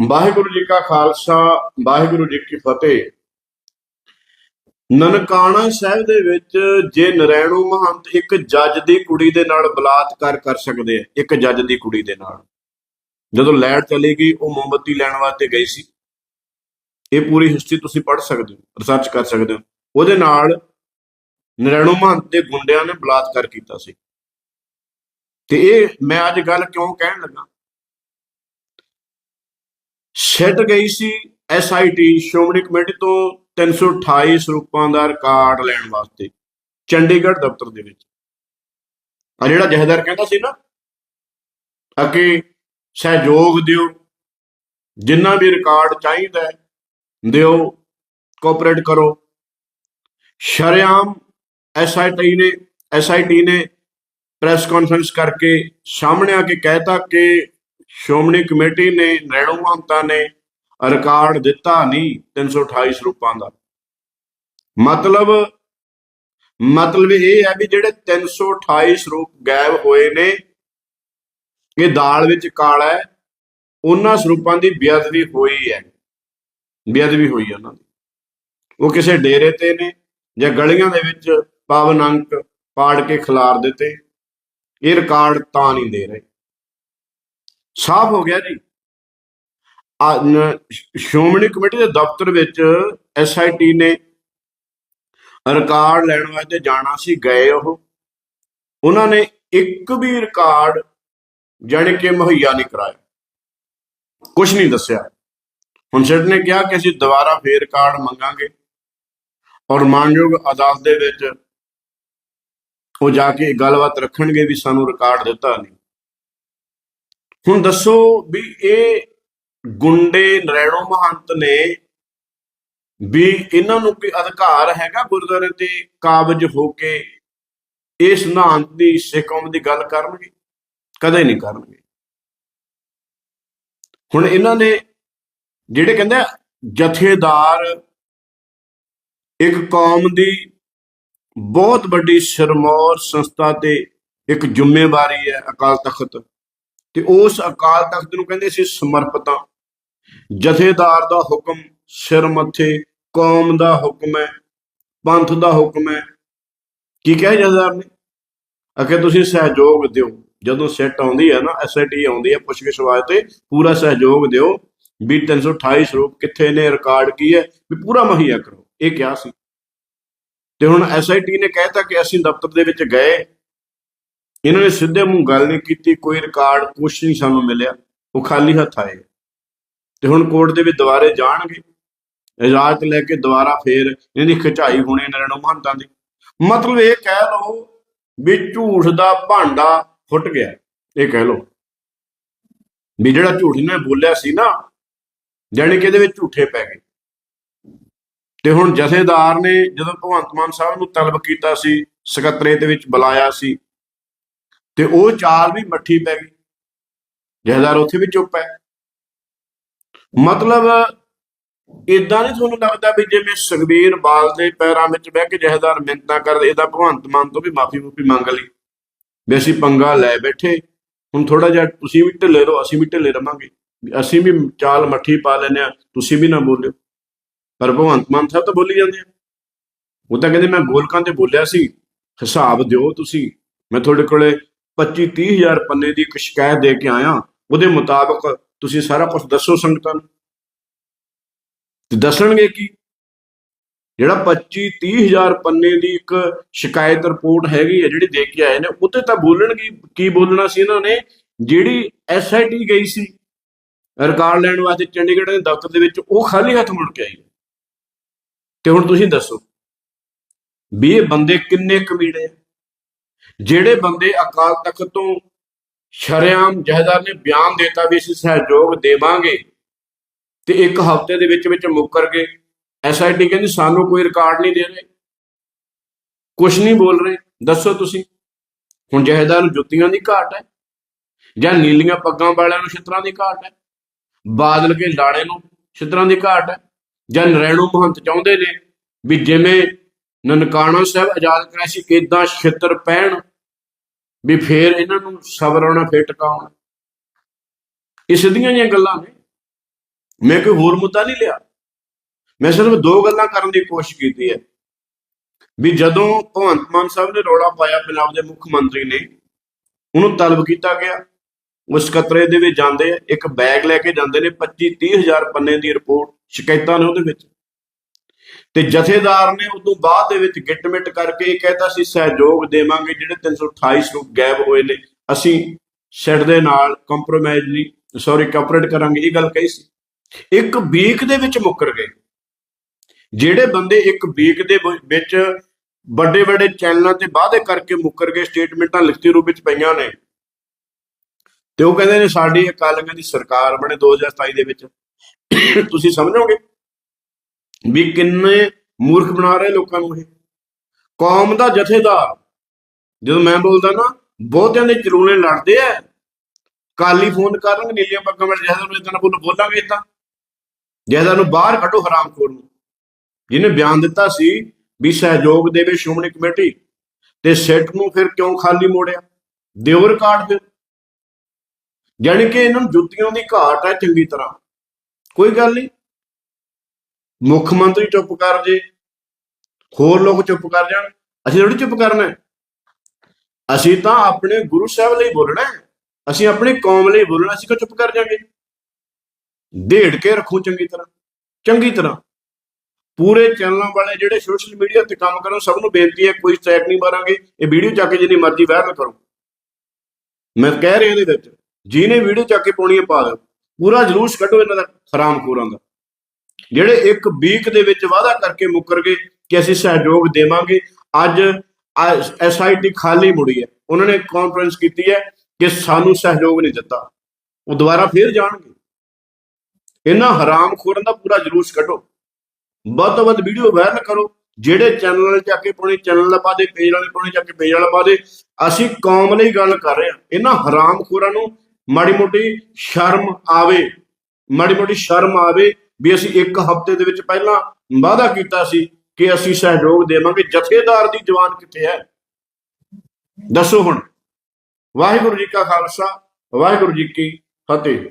ਵਾਹਿਗੁਰੂ ਜੀ ਕਾ ਖਾਲਸਾ, ਵਾਹਿਗੁਰੂ ਜੀ ਕੀ ਫਤਿਹ। ਨਨਕਾਣਾ ਸਾਹਿਬ ਦੇ ਵਿੱਚ ਜੇ ਨਰੈਣੂ ਮਹੰਤ ਇੱਕ ਜੱਜ ਦੀ ਕੁੜੀ ਦੇ ਨਾਲ ਬਲਾਤਕਾਰ ਕਰ ਸਕਦੇ ਆ, ਇੱਕ ਜੱਜ ਦੀ ਕੁੜੀ ਦੇ ਨਾਲ। ਜਦੋਂ ਲਾਈਟ ਚਲੀ ਗਈ, ਉਹ ਮੋਮਬੱਤੀ ਲੈਣ ਵਾਸਤੇ ਗਈ ਸੀ। ਇਹ ਪੂਰੀ ਹਿਸਟਰੀ ਤੁਸੀਂ ਪੜ੍ਹ ਸਕਦੇ ਹੋ, ਰਿਸਰਚ ਕਰ ਸਕਦੇ ਹੋ। ਉਹਦੇ ਨਾਲ ਨਰੈਣੂ ਮਹੰਤ ਦੇ ਗੁੰਡਿਆਂ ਨੇ ਬਲਾਤਕਾਰ ਕੀਤਾ ਸੀ। ਤੇ ਇਹ ਮੈਂ ਅੱਜ ਗੱਲ ਕਿਉਂ ਕਹਿਣ ਲੱਗਾ? ਸਿੱਟ ਗਈ ਸੀ ਐਸਆਈਟੀ ਸ਼੍ਰੋਮਣੀ ਕਮੇਟੀ ਤੋਂ 328 ਸਰੂਪਾਂ ਦਾ ਰਿਕਾਰਡ ਲੈਣ ਵਾਸਤੇ, ਚੰਡੀਗੜ੍ਹ ਦਫ਼ਤਰ ਦੇ ਵਿੱਚ। ਆ ਜਿਹੜਾ ਜਹੇਦਾਰ ਕਹਿੰਦਾ ਸੀ ਨਾ ਅਕੇ ਸਹਿਯੋਗ ਦਿਓ, ਜਿੰਨਾ ਵੀ ਰਿਕਾਰਡ ਚਾਹੀਦਾ ਦਿਓ, ਕੋਆਪਰੇਟ ਕਰੋ। ਸ਼ਰਿਆਮ ਐਸਆਈਟੀ ਨੇ ਐਸਆਈਟੀ ਨੇ ਪ੍ਰੈਸ ਕਾਨਫਰੰਸ ਕਰਕੇ ਸਾਹਮਣੇ ਆ ਕੇ ਕਹਿਤਾ ਕਿ ਸ਼੍ਰੋਮਣੀ ਕਮੇਟੀ ਨੇ ਨੈਣੂ ਮਹੰਤਾ ਨੇ ਰਿਕਾਰਡ ਦਿੱਤਾ ਨਹੀਂ 328 ਸਰੂਪਾਂ ਦਾ। ਮਤਲਬ ਮਤਲਬ ਇਹ ਹੈ ਵੀ ਜਿਹੜੇ 328 ਸਰੂਪ ਗਾਇਬ ਹੋਏ ਨੇ, ਇਹ ਦਾਲ ਵਿੱਚ ਕਾਲਾ ਹੈ, ਉਹਨਾਂ ਸਰੂਪਾਂ ਦੀ ਬੇਅਦਬੀ ਹੋਈ ਹੈ। ਬੇਅਦਬੀ ਹੋਈ ਹੈ ਉਹਨਾਂ ਦੀ। ਉਹ ਕਿਸੇ ਡੇਰੇ ਤੇ ਨੇ ਜਾਂ ਗਲੀਆਂ ਦੇ ਵਿੱਚ ਪਾਵਨ ਅੰਕ ਪਾੜ ਕੇ ਖਿਲਾਰ ਦਿੱਤੇ। ਇਹ ਰਿਕਾਰਡ ਤਾਂ ਨਹੀਂ ਦੇ ਰਹੇ। ਸਾਫ਼ ਹੋ ਗਿਆ ਜੀ। ਸ਼੍ਰੋਮਣੀ ਕਮੇਟੀ ਦੇ ਦਫ਼ਤਰ ਵਿੱਚ ਐਸਆਈਟੀ ਨੇ ਰਿਕਾਰਡ ਲੈਣ ਵਾਸਤੇ ਜਾਣਾ ਸੀ, ਗਏ ਉਹ। ਉਹਨਾਂ ਨੇ ਇੱਕ ਵੀ ਰਿਕਾਰਡ ਜਾਣੀ ਕਿ ਮੁਹੱਈਆ ਨਹੀਂ ਕਰਾਇਆ। ਕੁਝ ਨਹੀਂ ਦੱਸਿਆ। ਹੁਣ ਸਿੱਟ ਨੇ ਕਿਹਾ ਕਿ ਅਸੀਂ ਦੁਬਾਰਾ ਫੇਰ ਰਿਕਾਰਡ ਮੰਗਾਂਗੇ ਔਰ ਮਾਨਯੋਗ ਅਦਾਲਤ ਦੇ ਵਿੱਚ ਉਹ ਜਾ ਕੇ ਗੱਲਬਾਤ ਰੱਖਣਗੇ ਵੀ ਸਾਨੂੰ ਰਿਕਾਰਡ ਦਿੱਤਾ ਨਹੀਂ। ਹੁਣ ਦੱਸੋ ਵੀ ਇਹ ਗੁੰਡੇ ਨਰੈਣੋ ਮਹੰਤ ਨੇ ਵੀ ਇਹਨਾਂ ਨੂੰ ਕੋਈ ਅਧਿਕਾਰ ਹੈਗਾ ਗੁਰਦੁਆਰੇ ਤੇ ਕਾਬਜ ਹੋ ਕੇ ਇਸ ਸਿਧਾਂਤ ਦੀ ਸਿੱਖ ਕੌਮ ਦੀ ਗੱਲ ਕਰਨਗੇ? ਕਦੇ ਨਹੀਂ ਕਰਨਗੇ। ਹੁਣ ਇਹਨਾਂ ਨੇ ਜਿਹੜੇ ਕਹਿੰਦੇ ਜਥੇਦਾਰ ਇੱਕ ਕੌਮ ਦੀ ਬਹੁਤ ਵੱਡੀ ਸਿਰਮੌਰ ਸੰਸਥਾ ਤੇ ਇੱਕ ਜ਼ਿੰਮੇਵਾਰੀ ਹੈ ਅਕਾਲ ਤਖਤ। ਤੇ ਉਸ ਅਕਾਲ ਤਖਤ ਨੂੰ ਕਹਿੰਦੇ ਸੀ ਸਮਰਪਿਤਾਂ। ਜਥੇਦਾਰ ਦਾ ਹੁਕਮ, ਸਿਰ ਮੱਥੇ, ਕੌਮ ਦਾ ਹੁਕਮ ਹੈ, ਪੰਥ ਦਾ ਹੁਕਮ ਹੈ। ਕੀ ਕਹੇ ਜਥੇਦਾਰ ਨੇ? ਅਕੇ ਤੁਸੀਂ ਸਹਿਯੋਗ ਦਿਓ। ਜਦੋਂ ਸੈੱਟ ਆਉਂਦੀ ਹੈ ਨਾ ਐਸਆਈਟੀ ਆਉਂਦੀ ਹੈ ਪੁੱਛਗਿੱਛ ਵਾਸਤੇ, ਪੂਰਾ ਸਹਿਯੋਗ ਦਿਓ ਵੀ 328 ਸਰੂਪ ਕਿੱਥੇ ਨੇ, ਰਿਕਾਰਡ ਕੀ ਹੈ, ਵੀ ਪੂਰਾ ਮੁਹੱਈਆ ਕਰੋ। ਇਹ ਕਿਹਾ ਸੀ। ਤੇ ਹੁਣ ਐਸਆਈਟੀ ਨੇ ਕਹਿਤਾ ਕਿ ਅਸੀਂ ਦਫ਼ਤਰ ਦੇ ਵਿੱਚ ਗਏ ਇਹਨਾਂ ਨੇ ਸਿੱਧੇ ਮੂੰਹ ਗੱਲ ਨਹੀਂ ਕੀਤੀ ਕੋਈ ਰਿਕਾਰਡ ਕੁਛ ਨਹੀਂ ਸਾਨੂੰ ਮਿਲਿਆ ਉਹ ਖਾਲੀ ਹੱਥ ਆਏ ਤੇ ਹੁਣ ਕੋਰਟ ਦੇ ਵਿੱਚ ਦੁਬਾਰੇ ਜਾਣਗੇ ਇਜਾਜ਼ਤ ਲੈ ਕੇ ਦੁਬਾਰਾ ਫੇਰ ਇਹਦੀ ਖਿਚਾਈ ਹੋਣੀ ਨਰਨੋ ਮਹੰਤਾਂ ਦੀ ਮਤਲਬ ਇਹ ਕਹਿ ਲਓ ਵੀ ਝੂਠ ਦਾ ਭਾਂਡਾ ਫੁੱਟ ਗਿਆ ਇਹ ਕਹਿ ਲਓ ਵੀ ਜਿਹੜਾ ਝੂਠ ਇਹਨਾਂ ਨੇ ਬੋਲਿਆ ਸੀ ਨਾ ਜਾਣੀ ਕਿ ਇਹਦੇ ਵਿੱਚ ਝੂਠੇ ਪੈ ਗਏ ਤੇ ਹੁਣ ਜਥੇਦਾਰ ਨੇ ਜਦੋਂ ਭਗਵੰਤ ਮਾਨ ਸਾਹਿਬ ਨੂੰ ਤਲਬ ਕੀਤਾ ਸੀ ਸਕੱਤਰੇ ਦੇ ਵਿੱਚ ਬੁਲਾਇਆ ਸੀ ਤੇ ਉਹ ਚਾਲ ਵੀ ਮੱਠੀ ਪੈ ਗਈ। ਜਥੇਦਾਰ ਉੱਥੇ ਵੀ ਚੁੱਪ ਹੈ। ਮਤਲਬ ਇਦਾਂ ਨਹੀਂ ਤੁਹਾਨੂੰ ਲੱਗਦਾ ਵੀ ਜਿਵੇਂ ਸੁਖਬੀਰ ਬਾਲ ਦੇ ਪੈਰਾਂ ਵਿੱਚ ਬਹਿ ਕੇ ਜਥੇਦਾਰ ਮਿੰਤਾਂ ਕਰਦੇ ਇਹਦਾ ਭਗਵੰਤ ਮਾਨ ਤੋਂ ਵੀ ਮਾਫੀ ਮੂਫੀ ਮੰਗ ਲਈ ਵੀ ਅਸੀਂ ਪੰਗਾ ਲੈ ਬੈਠੇ। ਹੁਣ ਥੋੜਾ ਜਿਹਾ ਤੁਸੀਂ ਵੀ ਢਿੱਲੇ ਰਹੋ, ਅਸੀਂ ਵੀ ਢਿੱਲੇ ਰਵਾਂਗੇ। ਅਸੀਂ ਵੀ ਚਾਲ ਮੱਠੀ ਪਾ ਲੈਨੇ ਆ ਤੁਸੀਂ ਵੀ ਨਾ ਬੋਲਿਓ। ਪਰ ਭਗਵੰਤ ਮਾਨ ਸਾਹਿਬ ਤਾਂ ਬੋਲੀ ਜਾਂਦੇ ਆ। ਉਹ ਤਾਂ ਕਹਿੰਦੇ ਮੈਂ ਗੋਲਕਾਂ ਤੇ ਬੋਲਿਆ ਸੀ, ਹਿਸਾਬ ਦਿਓ ਤੁਸੀਂ। ਮੈਂ ਤੁਹਾਡੇ ਕੋਲੇ 25 30 ਹਜ਼ਾਰ ਪੰਨੇ ਦੀ ਇੱਕ ਸ਼ਿਕਾਇਤ ਦੇ ਕੇ ਆਇਆ। ਉਹਦੇ ਮੁਤਾਬਕ ਤੁਸੀਂ ਸਾਰਾ ਕੁਝ ਦੱਸੋ ਸੰਗਤਾਂ ਨੂੰ। ਤੇ ਦੱਸਣਗੇ ਕੀ? ਜਿਹੜਾ 25 30 ਹਜ਼ਾਰ ਪੰਨੇ ਦੀ ਇੱਕ ਸ਼ਿਕਾਇਤ ਰਿਪੋਰਟ ਹੈਗੀ ਹੈ, ਜਿਹੜੀ ਦੇ ਕੇ ਆਏ ਨੇ ਉੱਤੇ ਤਾਂ ਬੋਲਣਗੇ ਕੀ ਬੋਲਣਾ ਸੀ ਇਹਨਾਂ ਨੇ? ਜਿਹੜੀ ਐਸਆਈਟੀ ਗਈ ਸੀ, ਰਿਕਾਰਡ ਲੈਣ ਵਾਸਤੇ ਚੰਡੀਗੜ੍ਹ ਦੇ ਦਫ਼ਤਰ ਦੇ ਵਿੱਚ, ਉਹ ਖਾਲੀ ਹੱਥ ਮੁੜ ਕੇ ਆਈ ਤੇ ਹੁਣ ਤੁਸੀਂ ਦੱਸੋ, ਵੀ ਇਹ ਬੰਦੇ ਕਿੰਨੇ ਕਮੀੜੇ ਆ ਜਿਹੜੇ ਬੰਦੇ ਅਕਾਲ ਤਖਤ ਤੋਂ ਸ਼ਰਿਆਮ ਜਹਦਾਰ ਨੇ ਬਿਆਨ ਦਿੱਤਾ ਵੀ ਅਸੀਂ ਸਹਿਯੋਗ ਦੇਵਾਂਗੇ ਤੇ ਇੱਕ ਹਫ਼ਤੇ ਦੇ ਵਿੱਚ ਵਿੱਚ ਮੁੱਕਰ ਗਏ। ਐਸਆਈਟੀ ਕਹਿੰਦੀ, ਸਾਨੂੰ ਕੋਈ ਰਿਕਾਰਡ ਨਹੀਂ ਦੇ ਰਹੇ। ਕੁਝ ਨਹੀਂ ਬੋਲ ਰਹੇ। ਦੱਸੋ ਤੁਸੀਂ, ਹੁਣ ਜਹਦਾਰ ਨੂੰ ਜੁੱਤੀਆਂ ਦੀ ਘਾਟ ਹੈ? ਜਾਂ ਨੀਲੀਆਂ ਪੱਗਾਂ ਵਾਲਿਆਂ ਨੂੰ ਛਿੱਤਰਾਂ ਦੀ ਘਾਟ ਹੈ? ਬਾਦਲ ਕੇ ਲਾੜੇ ਨੂੰ ਛਿੱਤਰਾਂ ਦੀ ਘਾਟ ਹੈ? ਜਾਂ ਨਰੈਣੂ ਮਹੰਤ ਚਾਹੁੰਦੇ ਨੇ ਵੀ ਜਿਵੇਂ ਨਨਕਾਣਾ ਸਾਹਿਬ ਆਜ਼ਾਦ ਕਰਾਇਆ ਸੀ, ਕਿਦਾਂ ਛਿੱਤਰ ਪੈਣ ਵੀ ਫੇਰ ਇਹਨਾਂ ਨੂੰ ਸਬਰਾਉਣਾ ਫੇਰ ਟਿਕਾਉਣਾ। ਇਸ ਦੀਆਂ ਜੀਆਂ ਗੱਲਾਂ ਨੇ। ਮੈਂ ਕੋਈ ਹੋਰ ਮੁੱਦਾ ਨਹੀਂ ਲਿਆ। ਮੈਂ ਸਿਰਫ ਦੋ ਗੱਲਾਂ ਕਰਨ ਦੀ ਕੋਸ਼ਿਸ਼ ਕੀਤੀ ਹੈ। ਵੀ ਜਦੋਂ ਭਗਵੰਤ ਮਾਨ ਸਾਹਿਬ ਨੇ ਰੌਲਾ ਪਾਇਆ, ਪੰਜਾਬ ਦੇ ਮੁੱਖ ਮੰਤਰੀ ਨੇ, ਉਹਨੂੰ ਤਲਬ ਕੀਤਾ ਗਿਆ। ਉਸ ਕਤਰੇ ਦੇ ਵਿੱਚ ਜਾਂਦੇ ਇੱਕ ਬੈਗ ਲੈ ਕੇ ਜਾਂਦੇ ਨੇ 25 30 ਹਜ਼ਾਰ ਪੰਨੇ ਦੀ ਰਿਪੋਰਟ, ਸ਼ਿਕਾਇਤਾਂ ਨੇ ਉਹਦੇ ਵਿੱਚ। ਤੇ ਜਥੇਦਾਰ ਨੇ ਉਦੋਂ ਬਾਅਦ ਦੇ ਵਿੱਚ ਗਿੱਟਮਿਟ ਕਰਕੇ ਇਹ ਕਹਿਤਾ ਸੀ, ਸਹਿਯੋਗ ਦੇਵਾਂਗੇ ਜਿਹੜੇ 328 ਲੋਕ ਗਾਇਬ ਹੋਏ ਨੇ। ਅਸੀਂ ਸੈਟ ਦੇ ਨਾਲ ਕੰਪਰੋਮਾਈਜ਼ ਨਹੀਂ ਸੌਰੀ ਕੋਆਪਰੇਟ ਕਰਾਂਗੇ, ਇਹ ਗੱਲ ਕਹੀ ਸੀ। ਇੱਕ ਵੀਕ ਦੇ ਵਿੱਚ ਮੁੱਕਰ ਗਏ। ਜਿਹੜੇ ਬੰਦੇ ਇੱਕ ਵੀਕ ਦੇ ਵਿੱਚ ਵੱਡੇ ਵੱਡੇ ਚੈਨਲਾਂ ਤੇ ਵਾਅਦੇ ਕਰਕੇ ਮੁੱਕਰ ਗਏ, ਸਟੇਟਮੈਂਟਾਂ ਲਿਖਤੀ ਰੂਪ ਵਿੱਚ ਪਈਆਂ ਨੇ, ਤੇ ਉਹ ਕਹਿੰਦੇ ਨੇ, ਸਾਡੀ ਅਕਾਲੀਆਂ ਦੀ ਸਰਕਾਰ ਬਣੇ 2027 ਦੇ ਵਿੱਚ। ਤੁਸੀਂ ਸਮਝੋਗੇ? ਵੀ ਕਿੰਨੇ ਮੂਰਖ ਬਣਾ ਰਹੇ ਲੋਕਾਂ ਨੂੰ ਇਹ। ਕੌਮ ਦਾ ਜਥੇਦਾਰ, ਜਦੋਂ ਮੈਂ ਬੋਲਦਾ ਨਾ, ਬਹੁਤਿਆਂ ਦੇ ਚਲੂਣੇ ਲੜਦੇ ਆ। ਕਾਲੀ ਫੋਨ ਕਰਨਗੇ ਨੀਲੀਆਂ ਪੱਗਾਂ ਵਾਲੇ ਜਹਦਰ ਨੂੰ ਇਦਾਂ ਬੋਲ ਬੋਲਾਂਗੇ ਇਦਾਂ ਜਹਦਰ ਨੂੰ ਬਾਹਰ ਕੱਢੋ ਹਰਾਮਖੋਰ ਨੂੰ। ਜਿਹਨੇ ਬਿਆਨ ਦਿੱਤਾ ਸੀ ਵੀ ਸਹਿਯੋਗ ਦੇਵੇ ਸ਼੍ਰੋਮਣੀ ਕਮੇਟੀ, ਤੇ ਸੈੱਟ ਨੂੰ ਫਿਰ ਕਿਉਂ ਖਾਲੀ ਮੋੜਿਆ? ਦਿਓ ਰਿਕਾਰਡ ਫਿਰ। ਜਾਣੀ ਕਿ ਇਹਨਾਂ ਨੂੰ ਜੁੱਤੀਆਂ ਦੀ ਘਾਟ ਹੈ ਚੰਗੀ ਤਰ੍ਹਾਂ। ਕੋਈ ਗੱਲ ਨਹੀਂ। ਮੁੱਖ ਮੰਤਰੀ ਚੁੱਪ ਕਰ ਜੇ, ਹੋਰ ਲੋਕ ਚੁੱਪ ਕਰ ਜਾਣ। ਅਸੀਂ ਥੋੜੀ ਚੁੱਪ ਕਰਨਾ ਅਸੀਂ ਤਾਂ ਆਪਣੇ ਗੁਰੂ ਸਾਹਿਬ ਲਈ ਬੋਲਣਾ ਅਸੀਂ ਆਪਣੇ ਕੌਮ ਲਈ ਬੋਲਣਾ ਅਸੀਂ ਕਿਉਂ ਚੁੱਪ ਕਰ ਜਾਾਂਗੇ ਢੇੜ ਕੇ ਰੱਖੋ ਚੰਗੀ ਤਰ੍ਹਾਂ। ਚੰਗੀ ਤਰ੍ਹਾਂ। ਪੂਰੇ ਚੈਨਲਾਂ ਵਾਲੇ ਜਿਹੜੇ ਸੋਸ਼ਲ ਮੀਡੀਆ ਤੇ ਕੰਮ ਕਰਨ ਸਭ ਨੂੰ ਬੇਨਤੀ ਹੈ, ਕੋਈ ਸਟੈਕ ਨਹੀਂ ਮਾਰਾਂਗੇ। ਇਹ ਵੀਡੀਓ ਚੱਕ ਕੇ ਜਿੰਨੀ ਮਰਜ਼ੀ ਵਾਇਰਲ ਕਰੋ। ਮੈਂ ਕਹਿ ਰਿਹਾ ਇਹਦੇ ਵਿੱਚ, ਜਿਹਨੇ ਵੀਡੀਓ ਚੱਕ ਕੇ ਪਾਉਣੀ ਹੈ, ਪਾ ਦਿਓ। ਪੂਰਾ ਜਲੂਸ ਕੱਢੋ ਇਹਨਾਂ ਦਾ ਖਰਾਮ ਖੋਰਾਂ ਦਾ। ਜਿਹੜੇ ਇੱਕ ਵੀਕ ਦੇ ਵਿੱਚ ਵਾਅਦਾ ਕਰਕੇ ਮੁੱਕਰ ਗਏ ਕਿ ਅਸੀਂ ਸਹਿਯੋਗ ਦੇਵਾਂਗੇ, ਅੱਜ ਐਸਆਈਟੀ ਖਾਲੀ ਮੁੜੀ ਹੈ। ਉਹਨਾਂ ਨੇ ਕਾਨਫਰੰਸ ਕੀਤੀ ਹੈ ਕਿ ਸਾਨੂੰ ਸਹਿਯੋਗ ਨਹੀਂ ਦਿੱਤਾ। ਉਹ ਦੁਬਾਰਾ ਫੇਰ ਜਾਣਗੇ। ਇਹਨਾਂ ਹਰਾਮਖੋਰਾਂ ਦਾ ਪੂਰਾ ਜਲੂਸ ਕੱਢੋ। ਵੱਧ ਤੋਂ ਵੱਧ ਵੀਡੀਓ ਵਾਇਰਲ ਕਰੋ। ਜਿਹੜੇ ਚੈਨਲ ਵਾਲੇ ਚੱਕ ਕੇ ਪਾਉਣੇ ਚੈਨਲ ਵਾਲਾ ਪਾ ਦੇ ਪੇਜ ਵਾਲੇ ਪਾਉਣੇ, ਚੱਕ ਕੇ ਪੇਜ ਵਾਲਾ ਪਾ ਦੇ। ਅਸੀਂ ਕੌਮ ਲਈ ਗੱਲ ਕਰ ਰਹੇ ਹਾਂ। ਇਹਨਾਂ ਹਰਾਮਖੋਰਾਂ ਨੂੰ ਮਾੜੀ ਮੋਟੀ ਸ਼ਰਮ ਆਵੇ। ਮਾੜੀ ਮੋਟੀ ਸ਼ਰਮ ਆਵੇ ਵੀ ਅਸੀਂ ਇੱਕ ਹਫ਼ਤੇ ਦੇ ਵਿੱਚ ਪਹਿਲਾਂ ਵਾਅਦਾ ਕੀਤਾ ਸੀ ਕਿ ਅਸੀਂ ਸਹਿਯੋਗ ਦੇਵਾਂਗੇ, ਜਥੇਦਾਰ ਦੀ ਜਵਾਨ ਕਿੱਥੇ ਹੈ? ਦੱਸੋ ਹੁਣ। ਵਾਹਿਗੁਰੂ ਜੀ ਕਾ ਖਾਲਸਾ, ਵਾਹਿਗੁਰੂ ਜੀ ਕੀ ਫਤਿਹ।